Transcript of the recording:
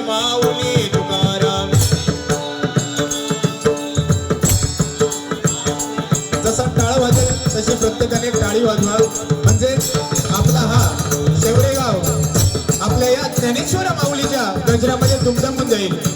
माऊली तुकाराम. जसा टाळ वाजेल तशी प्रत्येकाने टाळी वाजवा. म्हणजे आपला हा शेवडेगाव आपल्या या ज्ञानेश्वर माऊलीच्या गजरामध्ये दुमदमून जाईल.